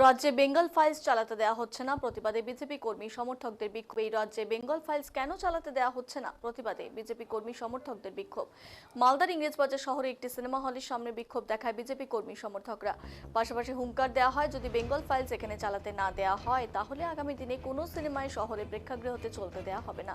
রাজ্যে বেঙ্গল ফাইলস চালাতে দেওয়া হচ্ছে না, প্রতিবাদে বিজেপি কর্মী সমর্থকদের বিক্ষোভ। এই রাজ্যে বেঙ্গল ফাইলস কেন চালাতে দেওয়া হচ্ছে না, প্রতিবাদে বিজেপি কর্মী সমর্থকদের বিক্ষোভ। মালদার ইংরেজবাজার শহরে একটি সিনেমা হলের সামনে বিক্ষোভ দেখায় বিজেপি কর্মী সমর্থকরা। পাশাপাশি হুঙ্কার দেওয়া হয়, যদি বেঙ্গল ফাইলস এখানে চালাতে না দেওয়া হয়, তাহলে আগামী দিনে কোনো সিনেমায় শহরে প্রেক্ষাগৃহতে চলতে দেওয়া হবে না।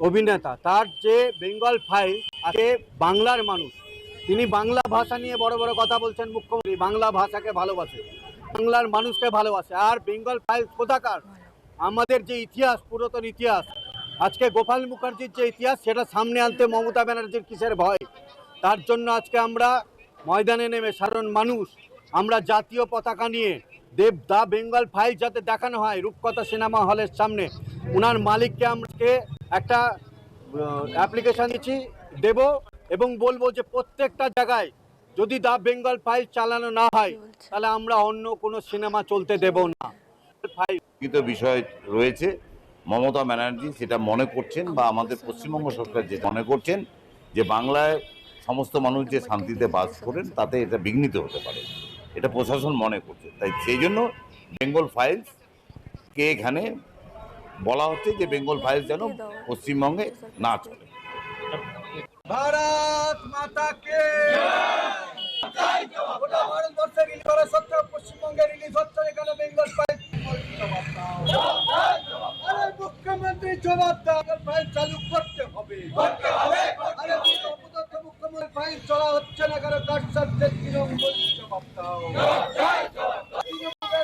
অভিনেতা। তার যে বেঙ্গল ফাইল আজকে বাংলার মানুষ। তিনি বাংলা ভাষা নিয়ে বড় বড় কথা বলছেন মুখ্যমন্ত্রী। বাংলা ভাষাকে ভালোবাসে। বাংলার মানুষকে ভালোবাসে। আর বেঙ্গল ফাইল কোথাকার? আমাদের যে ইতিহাস, পুরাতন ইতিহাস। আজকে গোপাল মুখার্জির যে ইতিহাস, সেটা সামনে আনতে মমতা ব্যানার্জির কিসের ভয়? তার জন্য আজকে আমরা ময়দানে নেমে সাধারণ মানুষ, আমরা জাতীয় পতাকা নিয়ে দেব দা বেঙ্গল ফাইল যাতে দেখানো হয় রূপকথা সিনেমা হলের সামনে। ওনার মালিককে আমাকে একটা অ্যাপ্লিকেশান দিচ্ছি দেব এবং বলব যে প্রত্যেকটা জায়গায় যদি দা বেঙ্গল ফাইল চালানো না হয় তাহলে আমরা অন্য কোনো সিনেমা চলতে দেব না। ফাইল বিষয় রয়েছে মমতা ব্যানার্জি সেটা মনে করছেন বা আমাদের পশ্চিমবঙ্গ সরকার যে মনে করছেন যে বাংলায় সমস্ত মানুষ যে শান্তিতে বাস করেন তাতে এটা বিঘ্নিত হতে পারে। এটা প্রশাসন মনে করছে। তাই সেই জন্য বেঙ্গল ফাইলস কে এখানে বলা হচ্ছে যে বেঙ্গল ফাইলস যেন পশ্চিমবঙ্গে না চলে। ভারত মাতা কে গোটা ভারতবর্ষে রিলিজ করা সত্ত্বেও পশ্চিমবঙ্গে রিলিজ হচ্ছে না কেন বেঙ্গল ফাইল আরে মুখ্যমন্ত্রী জবাব দাও। ফাইল চালু করতে হবে। মুখ্যমন্ত্রী ফাইল চলা হচ্ছে না কেন? কার সাথে তৃণমূল? সপ্তাহ